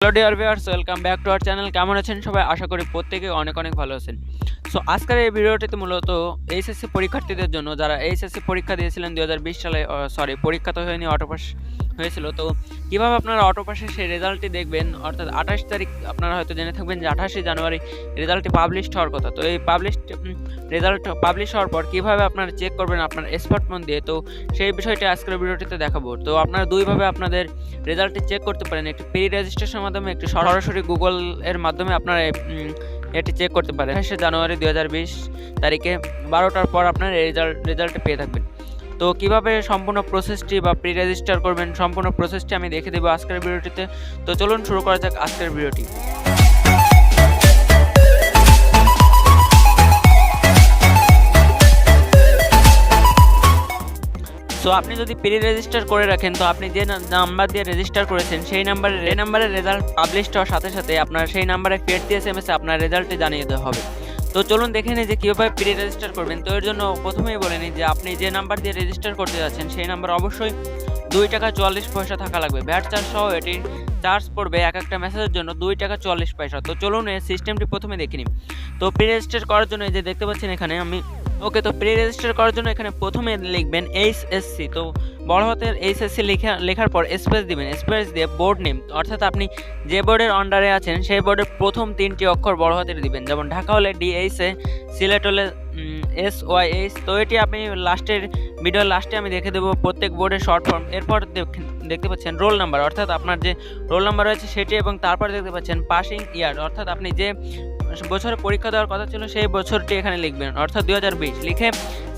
Hello dear viewers welcome back to our channel কেমন আছেন সবাই? আশা করি প্রত্যেকে অনেক অনেক ভালো আছেন। সো আজকের এই ভিডিওটিতে মূলত এইচএসসি পরীক্ষার্থীদের জন্য, যারা এইচএসসি পরীক্ষা দিয়েছিলেন দু হাজার বিশ সালে সরি পরীক্ষা তো হয়নি, অটোপাস হয়েছিল। তো কীভাবে আপনারা অটোপাসের সেই রেজাল্টটি দেখবেন? অর্থাৎ আঠাশ তারিখ আপনারা হয়তো জেনে থাকবেন যে আঠাশে জানুয়ারি রেজাল্টটি পাবলিশ হওয়ার কথা। তো এই পাবলিশ রেজাল্ট পাবলিশ হওয়ার পর কীভাবে আপনারা চেক করবেন আপনার স্মার্টফোন দিয়ে? তো সেই বিষয়টি আজকের ভিডিওটিতে দেখাবো। তো আপনারা দুইভাবে আপনাদের রেজাল্টটি চেক করতে পারেন। একটি প্রি রেজিস্ট্রেশনের মাধ্যমে, একটি সরাসরি গুগল এর মাধ্যমে আপনারা এটি চেক করতে পারেন। আঠাশে জানুয়ারি দু হাজার বিশ তারিখে বারোটার পর আপনার রেজাল্ট রেজাল্টটি পেয়ে থাকবেন। তো কীভাবে সম্পূর্ণ প্রসেসটি বা প্রি রেজিস্টার করবেন, সম্পূর্ণ প্রসেসটি আমি দেখে দেবো আজকের ভিডিওটিতে। তো চলুন শুরু করা যাক আজকের ভিডিওটি। সো আপনি যদি প্রি রেজিস্টার করে রাখেন, তো আপনি যে নাম্বার দিয়ে রেজিস্টার করেছেন, সেই নাম্বারে এই নাম্বারের রেজাল্ট পাবলিশ হওয়ার সাথে সাথে আপনার সেই নাম্বারে ফের দিয়ে এস আপনার রেজাল্টটি জানিয়ে দেওয়া হবে। তো চলুন দেখে নিই যে কীভাবে প্রি রেজিস্টার করবেন। তো এর জন্য প্রথমেই বলে নিই যে আপনি যে নাম্বার দিয়ে রেজিস্টার করতে যাচ্ছেন, সেই নাম্বার অবশ্যই দুই টাকা চুয়াল্লিশ পয়সা থাকা লাগবে। ব্যাট চার্জ সহ এটির চার্জ পড়বে এক একটা মেসেজের জন্য দুই টাকা চুয়াল্লিশ পয়সা। তো চলুন এই সিস্টেমটি প্রথমে দেখে নিই। তো প্রি রেজিস্টার করার জন্য এই যে দেখতে পাচ্ছেন এখানে আমি ওকে, তো প্রি রেজিস্টার করার জন্য এখানে প্রথমে লিখবেন এইচ এসসি তো বড় হাতের এইচ এসসি লেখা, লেখার পর স্পেস দিবেন স্পেস দিয়ে বোর্ড নেম অর্থাৎ আপনি যে বোর্ডের আন্ডারে আছেন, সেই বোর্ডের প্রথম তিনটি অক্ষর বড় হাতের দিবেন, যেমন ঢাকা হলে ডিএইচ এ সিলেট হলে এস ওয়াই এইচ তো এটি আপনি লাস্টের ভিডিওর লাস্টে আমি দেখে দেবো প্রত্যেক বোর্ডের শর্ট ফর্ম এরপর দেখ- দেখতে পাচ্ছেন রোল নাম্বার অর্থাৎ আপনার যে রোল নাম্বার রয়েছে সেটি এবং তারপর দেখতে পাচ্ছেন পাসিং ইয়ার অর্থাৎ আপনি যে বছরে পরীক্ষা দেওয়ার কথা ছিল, সেই বছরটি এখানে লিখবেন। অর্থাৎ দু হাজার বিশ। লিখে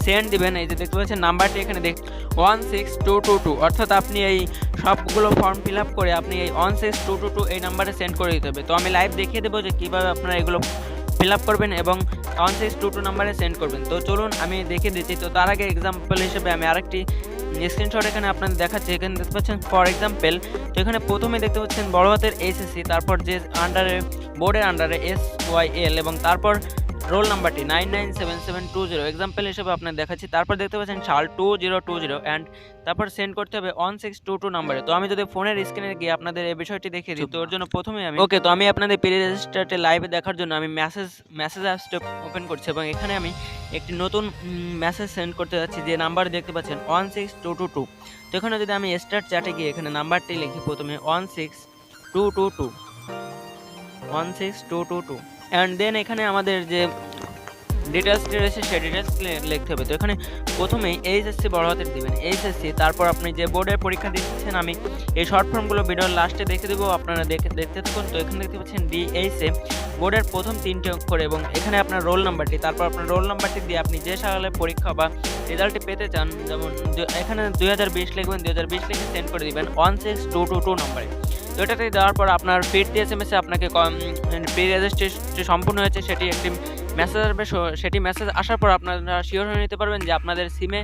সেন্ড দিবেন, এই যে দেখতে পাচ্ছেন, নাম্বারটি এখানে দেখ one six two two two অর্থাৎ আপনি এই সবগুলো ফর্ম ফিল আপ করে আপনি এই one six two two two এই নাম্বারে সেন্ড করে দিতে হবে। তো আমি লাইভ দেখিয়ে দেবো যে কীভাবে আপনারা এগুলো ফিল আপ করবেন এবং ওয়ান সিক্স টু টু নাম্বারে সেন্ড করবেন। তো চলুন, আমি দেখিয়ে দিচ্ছি। তো তার আগে এক্সাম্পল হিসেবে আমি আরেকটি স্ক্রিনশট এখানে আপনাদের দেখাচ্ছি। এখানে দেখতে পাচ্ছেন ফর এক্সাম্পল তো এখানে প্রথমে দেখতে পাচ্ছেন বড় হাতের এসএসসি তারপর যে আন্ডারে বোর্ডের আন্ডারে এস ওয়াই এল এবং তারপর রোল নাম্বারটি nine nine seven seven two zero example হিসেবে আপনার দেখাচ্ছি। তারপর দেখতে পাচ্ছেন সাল two zero two zero and তারপর সেন্ড করতে হবে ওয়ান সিক্স টু টু নাম্বারে। তো আমি যদি ফোনের স্ক্রিনে গিয়ে আপনাদের এই বিষয়টি দেখিয়ে দিই, তো ওর জন্য প্রথমে আমি ওকে তো আমি আপনাদের প্রি রেজিস্টারটি লাইভে দেখার জন্য আমি মেসেজ মেসেজ অ্যাপসটা ওপেন করছি এবং এখানে আমি একটি নতুন মেসেজ সেন্ড করতে যাচ্ছি। যে নাম্বার দেখতে পাচ্ছেন one six two two two তো এখানে যদি আমি স্টার্ট চ্যাটে গিয়ে এখানে নাম্বারটি লিখি প্রথমে one six two two two one six two two two and then এখানে আমাদের যে ডিটেলসটি রয়েছে, সেই ডিটেলস লিখতে হবে। তো এখানে প্রথমেই এইচএসসি বড় হাতের দিবেন। এইচএসসি তারপর আপনি যে বোর্ডের পরীক্ষা দিচ্ছেন, আমি এই শর্ট ফর্মগুলো ভিডিওর লাস্টে দেখে দেবো, আপনারা দেখে, দেখতে থাকুন। তো এখানে দেখতে পাচ্ছেন ডিএইচএ বোর্ডের প্রথম তিনটে অক্ষর এবং এখানে আপনার রোল নাম্বারটি তারপর আপনার রোল নাম্বারটি দিয়ে আপনি যে সালে পরীক্ষা বা রেজাল্টটি পেতে চান, যেমন এখানে দুই হাজার বিশ লিখবেন, দুই হাজার বিশ লিখে সেন্ড করে দিবেন one six two two two নম্বরে এটাতে দেওয়ার পর আপনার দিয়ে এস এম এসে আপনাকে প্রি রেজিস্ট্রেশন সম্পূর্ণ হয়েছে সেটি একটি মেসেজ আসবে। সেটি মেসেজ আসার পর আপনারা শিওর হয়ে নিতে পারবেন যে আপনাদের সিমে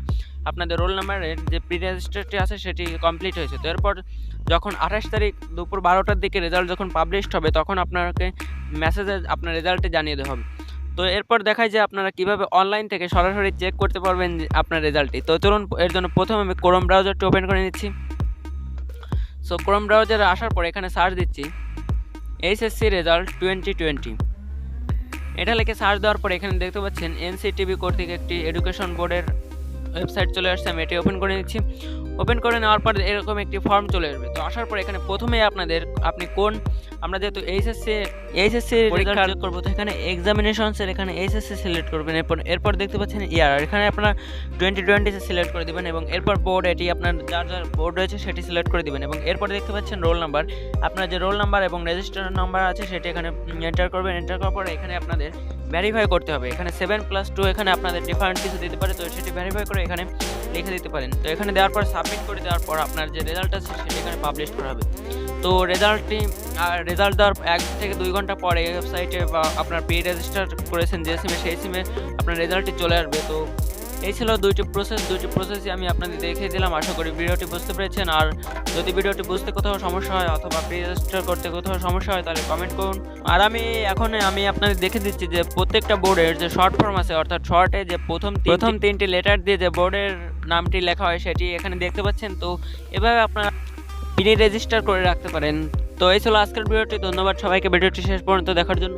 আপনাদের রোল নাম্বারের যে প্রি রেজিস্টারটি আছে সেটি কমপ্লিট হয়েছে। তো এরপর যখন আঠাশ তারিখ দুপুর বারোটার দিকে রেজাল্ট যখন পাবলিশড হবে, তখন আপনাকে মেসেজে আপনার রেজাল্টটি জানিয়ে দেওয়া হবে। তো এরপর দেখায় যে আপনারা কীভাবে অনলাইন থেকে সরাসরি চেক করতে পারবেন আপনার রেজাল্টটি তো চলুন, এর জন্য প্রথমে আমি ক্রোম ব্রাউজারটি ওপেন করে নিচ্ছি। সো ক্রোম ব্রাউজারে আসার পর এখানে সার্চ দিচ্ছি এইচএসসি রেজাল্ট টোয়েন্টি টোয়েন্টি এটা লিখে সার্চ দেওয়ার পর এখানে দেখতে পাচ্ছেন এনসিটিভি কর্তৃক একটি এডুকেশন বোর্ডের ওয়েবসাইট চলে আসছে আমি এটি ওপেন করে নিচ্ছি। ওপেন করে নেওয়ার পর এরকম একটি ফর্ম চলে আসবে। তো আসার পর এখানে প্রথমেই আপনাদের আপনি কোন আমরা যেহেতু এইচএসসি এইচএসসি পরীক্ষা করব তো এখানে এক্সামিনেশনসের এখানে এইচএসসি সিলেক্ট করবেন। এরপর এরপর দেখতে পাচ্ছেন ইয়ার এখানে আপনার টোয়েন্টি টোয়েন্টিতে সিলেক্ট করে দেবেন এবং এরপর বোর্ড এটি আপনার যার যার বোর্ড রয়েছে সেটি সিলেক্ট করে দিবেন এবং এরপর দেখতে পাচ্ছেন রোল নাম্বার আপনার যে রোল নাম্বার এবং রেজিস্টার নাম্বার আছে সেটি এখানে এন্টার করবেন। এন্টার করার পরে এখানে আপনাদের ভেরিফাই করতে হবে। এখানে সেভেন প্লাস টু এখানে আপনাদের ডিফারেন্ট কিছু দিতে পারে, তো সেটি ভ্যারিফাই করে এখানে লিখে দিতে পারেন। তো এখানে দেওয়ার পর সাবমিট করে দেওয়ার পর আপনার যে রেজাল্ট আছে, সেটি এখানে পাবলিশ করা হবে। তো রেজাল্টটি রেজাল্ট দেওয়ার এক থেকে দুই ঘণ্টা পরে ওয়েবসাইটে বা আপনার পে রেজিস্টার করেছেন যে সিমে সেই সিমে আপনার রেজাল্টটি চলে আসবে। তো এই ছিল দুইটি প্রসেস দুইটি প্রসেসই আমি আপনাদের দেখিয়ে দিলাম। আশা করি ভিডিওটি বুঝতে পেরেছেন। আর যদি ভিডিওটি বুঝতে কোথাও সমস্যা হয় অথবা প্রি রেজিস্টার করতে কোথাও সমস্যা হয় তাহলে কমেন্ট করুন। আর আমি এখন আমি আপনাদের দেখে দিচ্ছি যে প্রত্যেকটা বোর্ডের যে শর্ট ফর্ম আছে অর্থাৎ শর্টে যে প্রথম প্রথম তিনটি লেটার দিয়ে যে বোর্ডের নামটি লেখা হয় সেটি এখানে দেখতে পাচ্ছেন। তো এভাবে আপনারা প্রি রেজিস্টার করে রাখতে পারেন। তো এই ছিল আজকের ভিডিওটি। ধন্যবাদ সবাইকে। ভিডিওটি শেষ পর্যন্ত দেখার জন্য।